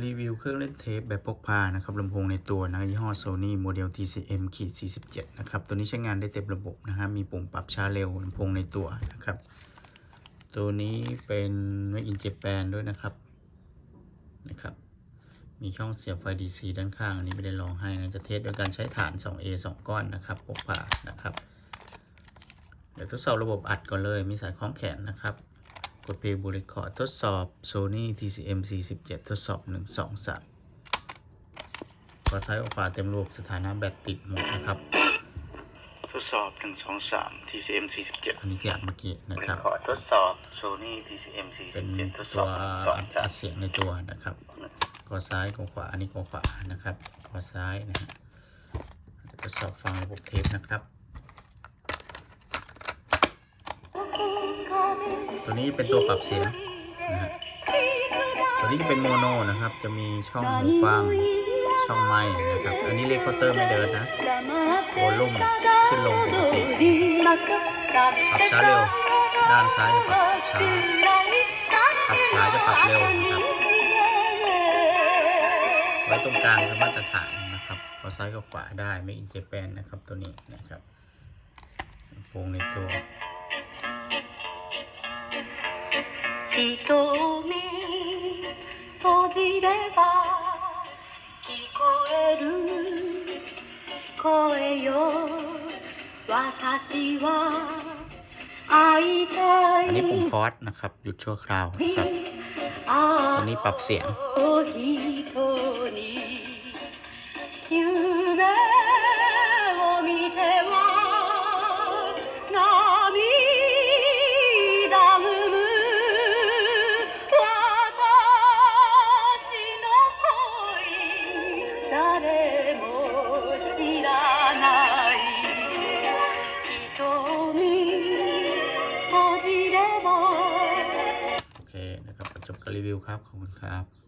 รีวิวเครื่องเล่นเทปแบบพกพานะครับลำโพงในตัวนะยี่ห้อ Sony โมเดล TCM ขีด47 นะครับ ตัวนี้ใช้งานได้เต็มระบบนะฮะมีปุ่มปรับช้าเร็วลำโพงในตัวนะครับ ตัวนี้เป็น Made in Japan ด้วยนะครับนะครับ มีช่องเสียบไฟ DC ด้านข้าง อันนี้ไม่ได้ลองให้นะ จะเทสโดยการใช้ฐาน 2A 2 ก้อนนะครับพกพานะครับ เดี๋ยวทดสอบระบบอัดก่อนเลย มีสายคล้องแขนนะครับ กดเพย์บูเรคอร์ดทดสอบ Sony TCM 47ทดสอบ 1 2 3ก็ใช้ออกฟ้าเต็มรูปสถานะแบตติดหมดนะครับ ทดสอบ 1 2 3 TCM 47อันนี้ที่อัดเมื่อกี้นะครับขอทดสอบ Sony TCM 47เป็นตัวอัดอัดเสียงในตัวนะครับก็ซ้ายก็ขวาอันนี้ก็ขวานะครับก็ซ้ายนะฮะเดี๋ยวทดสอบฟังระบบเทปนะครับ ตัวนี้เป็นตัวปรับเสียงนะฮะตัวนี้จะเป็นโมโนนะครับ จะมีช่องหูฟังช่องไม้นะครับ อันนี้เลคเคาเตอร์ไม่เดินนะโวลุ่มขึ้นลงปกติปรับช้าเร็ว ด้านซ้ายจะปรับช้าปรับขวาจะปรับเร็วนะครับไว้ตรงกลางคือมาตรฐานนะครับพอซ้ายกับขวาได้ไม่อินเจแปนนะครับตัวนี้นะครับลำโพงในตัว 瞳閉じれば聞こえる声よ私は会いたい อันนี้ปุ่มพอสนะครับ หยุดชั่วคราวนะครับ อันนี้ปรับเสียง 人に夢 知らない瞳閉じればโอเคนะครับจบการรีวิวครับ ขอบคุณครับ